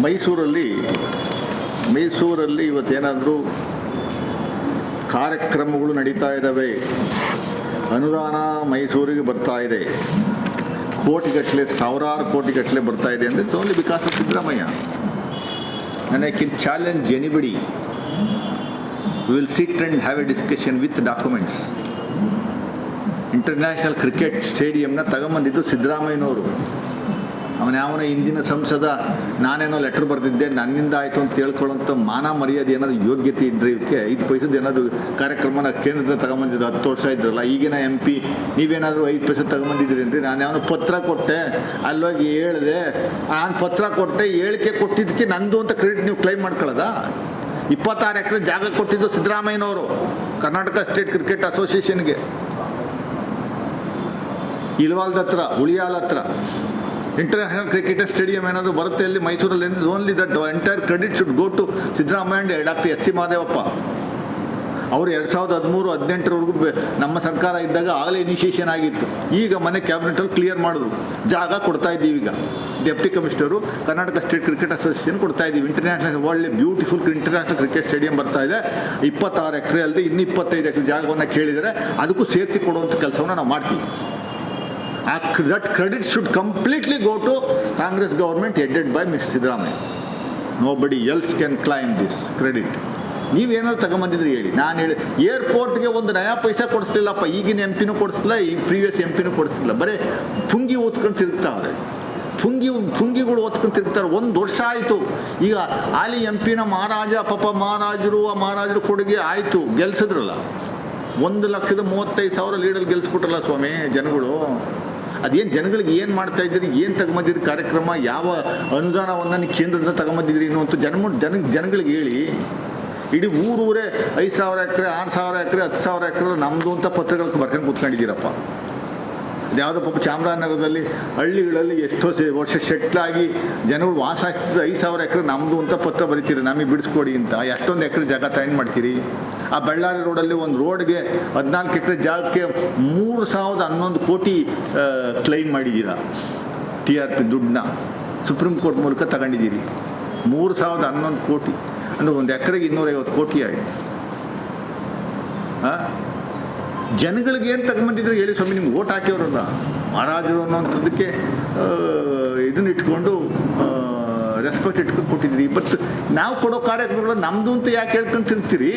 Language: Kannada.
ಮೈಸೂರಲ್ಲಿ ಮೈಸೂರಲ್ಲಿ ಇವತ್ತೇನಾದರೂ ಕಾರ್ಯಕ್ರಮಗಳು ನಡೀತಾ ಇದ್ದಾವೆ ಅನುದಾನ ಮೈಸೂರಿಗೆ ಬರ್ತಾ ಇದೆ ಕೋಟಿಗಟ್ಟಲೆ, ಸಾವಿರಾರು ಕೋಟಿಗಟ್ಟಲೆ ಬರ್ತಾ ಇದೆ ಅಂದರೆ because of Siddaramaiah challenge can challenge anybody. Will sit sit have a discussion with documents. International cricket ಸ್ಟೇಡಿಯಂನ ತಗೊಂಬಂದಿದ್ದು ಸಿದ್ದರಾಮಯ್ಯನವರು ಅವನ ಹಿಂದಿನ ಸಂಸದ, ನಾನೇನೋ ಲೆಟ್ರ್ ಬರೆದಿದ್ದೆ, ನನ್ನಿಂದ ಆಯಿತು ಅಂತ ತಿಳ್ಕೊಳ್ಳೋಂಥ ಮಾನ ಮರ್ಯಾದೆ ಏನಾದ್ರು ಯೋಗ್ಯತೆ ಇದ್ದರೆ ಇವಕ್ಕೆ ಐದು ಪೈಸದ ಏನಾದರೂ ಕಾರ್ಯಕ್ರಮನ ಕೇಂದ್ರದಿಂದ ತಗೊಂಬಂದಿದ್ದು ಹತ್ತು ವರ್ಷ ಇದ್ರಲ್ಲ, ಈಗಿನ ಎಂ ಪಿ ನೀವೇನಾದರೂ ಐದು ಪೈಸೆ ತಗೊಂಬಂದಿದ್ದೀರಿ ಅಂದರೆ ನಾನು ಯಾವನ ಪತ್ರ ಕೊಟ್ಟೆ, ಅಲ್ಲೋಗಿ ಹೇಳಿದೆ, ನಾನು ಪತ್ರ ಕೊಟ್ಟೆ, ಹೇಳಿಕೆ ಕೊಟ್ಟಿದ್ದಕ್ಕೆ ನಂದು ಅಂತ ಕ್ರೆಡಿಟ್ ನೀವು ಕ್ಲೈಮ್ ಮಾಡ್ಕೊಳ್ಳೋದಾ? ಇಪ್ಪತ್ತಾರು ಎಕರೆ ಜಾಗ ಕೊಟ್ಟಿದ್ದು ಸಿದ್ದರಾಮಯ್ಯನವರು, ಕರ್ನಾಟಕ ಸ್ಟೇಟ್ ಕ್ರಿಕೆಟ್ ಅಸೋಸಿಯೇಷನ್ಗೆ ಇಲ್ವಾಲ್ದ ಹತ್ರ ಉಳಿಯಾಲ್ ಹತ್ರ. ಇಂಟರ್ನ್ಯಾಷನಲ್ ಕ್ರಿಕೆಟ್ ಸ್ಟೇಡಿಯಂ ಏನಾದರೂ ಬರುತ್ತೆ ಅಲ್ಲಿ ಮೈಸೂರಲ್ಲಿ only that entire credit should go to Siddaramaiah and doctor S C Mahadevappa ಅವರು ಎರಡು ಸಾವಿರದ ಹದಿಮೂರು, ಹದಿನೆಂಟರವರೆಗೂ ನಮ್ಮ ಸರ್ಕಾರ ಇದ್ದಾಗ ಆಗಲೇ ಇನಿಷಿಯೇಷನ್ ಆಗಿತ್ತು. ಈಗ ಮನೆ ಕ್ಯಾಬಿನೆಟಲ್ಲಿ ಕ್ಲಿಯರ್ ಮಾಡಿದ್ರು. ಜಾಗ ಕೊಡ್ತಾ ಇದ್ದೀವಿ ಈಗ. Deputy commissioner Karnataka state cricket association ಕೊಡ್ತಾ ಇದ್ದೀವಿ. ಇಂಟರ್ನ್ಯಾಷನಲ್ ಒಳ್ಳೆ ಬ್ಯೂಟಿಫುಲ್ ಇಂಟರ್ನ್ಯಾಷನಲ್ ಕ್ರಿಕೆಟ್ ಸ್ಟೇಡಿಯಂ ಬರ್ತಾ ಇದೆ. ಇಪ್ಪತ್ತಾರು ಎಕರೆ ಅಲ್ಲದೆ ಇನ್ನು ಇಪ್ಪತ್ತೈದು ಎಕರೆ ಜಾಗವನ್ನು ಕೇಳಿದರೆ ಅದಕ್ಕೂ ಸೇರಿಸಿ ಕೊಡುವಂಥ ಕೆಲಸವನ್ನು ನಾವು ಮಾಡ್ತೀವಿ. ಆ that credit should completely go to Congress government headed by miss nobody else can claim this credit ನೀವೇನಾದ್ರು ತಗೊಂಬಂದಿದ್ರಿ ಹೇಳಿ. ನಾನು ಹೇಳಿ ಏರ್ಪೋರ್ಟ್ಗೆ ಒಂದು ನಯಾ ಪೈಸಾ ಕೊಡಿಸ್ಲಿಲ್ಲಪ್ಪ, ಈಗಿನ ಎಂ ಪಿನೂ ಕೊಡಿಸ್ಲಿಲ್ಲ, ಈ ಪ್ರೀವಿಯಸ್ ಎಂ ಪಿನೂ ಕೊಡಿಸ್ಲಿಲ್ಲ. ಬರೀ ಪುಂಗಿ ಓದ್ಕೊಂಡು ತಿರುಗ್ತಾವ್ರೆ ಪುಂಗಿ, ಪುಂಗಿಗಳು ಓದ್ಕೊಂಡು ತಿರುಗ್ತಾರೆ. ಒಂದು ವರ್ಷ ಆಯಿತು. ಈಗ ಆಲಿ ಎಂ ಪಿನ ಮಹಾರಾಜ, ಪಾಪ ಮಹಾರಾಜರು, ಆ ಮಹಾರಾಜರು ಕೊಡುಗೆ ಆಯಿತು. ಗೆಲ್ಸಿದ್ರಲ್ಲ. ಒಂದು ಲಕ್ಷದ ಮೂವತ್ತೈದು ಸಾವಿರ ಲೀಡಲ್ಲಿ ಗೆಲ್ಸ್ಬಿಟ್ರಲ್ಲ ಸ್ವಾಮಿ, ಜನಗಳು. ಅದೇನು ಜನಗಳಿಗೆ ಏನು ಮಾಡ್ತಾ ಇದ್ದೀರಿ? ಏನು ತಗೊಂಬಂದಿರಿ ಕಾರ್ಯಕ್ರಮ? ಯಾವ ಅನುದಾನವನ್ನು ನೀವು ಕೇಂದ್ರದಿಂದ ತಗೊಂಬಂದಿದ್ರಿ ಅನ್ನುವಂಥ ಜನ ಜನ ಜನಗಳಿಗೆ ಹೇಳಿ. ಇಡೀ ಊರೂರೇ ಐದು ಸಾವಿರ ಎಕರೆ, ಆರು ಸಾವಿರ ಎಕರೆ, ಹತ್ತು ಸಾವಿರ ಎಕರೆ ನಮ್ಮದು ಅಂತ ಪತ್ರಗಳಿಗೆ ಬರ್ಕೊಂಡು ಕೂತ್ಕೊಂಡಿದ್ದೀರಪ್ಪ. ಯಾವುದೋ ಪಾಪ ಚಾಮರಾಜನಗರದಲ್ಲಿ ಹಳ್ಳಿಗಳಲ್ಲಿ ಎಷ್ಟೋ ವರ್ಷ ಶೆಟ್ಲಾಗಿ ಜನಗಳು ವಾಸ ಆಗ್ತದೆ. ಐದು ಸಾವಿರ ಎಕರೆ ನಮ್ಮದು ಅಂತ ಪತ್ರ ಬರಿತೀರಿ, ನಮಗೆ ಬಿಡಿಸ್ಕೊಡಿ ಅಂತ. ಎಷ್ಟೊಂದು ಎಕರೆ ಜಾಗ ತಗೊಂಡು ಮಾಡ್ತೀರಿ? ಆ ಬಳ್ಳಾರಿ ರೋಡಲ್ಲಿ ಒಂದು ರೋಡ್ಗೆ ಹದಿನಾಲ್ಕು ಎಕರೆ ಜಾಗಕ್ಕೆ ಮೂರು ಸಾವಿರದ ಹನ್ನೊಂದು ಕೋಟಿ ಕ್ಲೈಮ್ ಮಾಡಿದ್ದೀರಾ ಟಿ ಆರ್ ಪಿ ದುಡ್ಡನ್ನ ಸುಪ್ರೀಂ ಕೋರ್ಟ್ ಮೂಲಕ ತಗೊಂಡಿದ್ದೀರಿ. ಮೂರು ಸಾವಿರದ ಹನ್ನೊಂದು ಕೋಟಿ. ಅಂದರೆ ಒಂದು ಎಕರೆಗೆ ಇನ್ನೂರೈವತ್ತು ಕೋಟಿ ಆಯಿತು. ಹಾಂ ಜನಗಳಿಗೆ ಏನು ತಗೊಂಬಂದಿದ್ರೆ ಹೇಳಿ ಸ್ವಾಮಿ, ನಿಮ್ಗೆ ಓಟ್ ಹಾಕಿವ್ರಲ್ಲ. ಮಹಾರಾಜರು ಅನ್ನೋಂಥದ್ದಕ್ಕೆ ಇದನ್ನ ಇಟ್ಕೊಂಡು ರೆಸ್ಪೆಕ್ಟ್ ಇಟ್ಕೊಂಡು ಕೊಟ್ಟಿದ್ರಿ ಬಟ್ ನಾವು ಕೊಡೋ ಕಾರ್ಯಕ್ರಮಗಳು ನಮ್ಮದು ಅಂತ ಯಾಕೆ ಹೇಳ್ಕೊಂಡು ತಿಂತೀರಿ?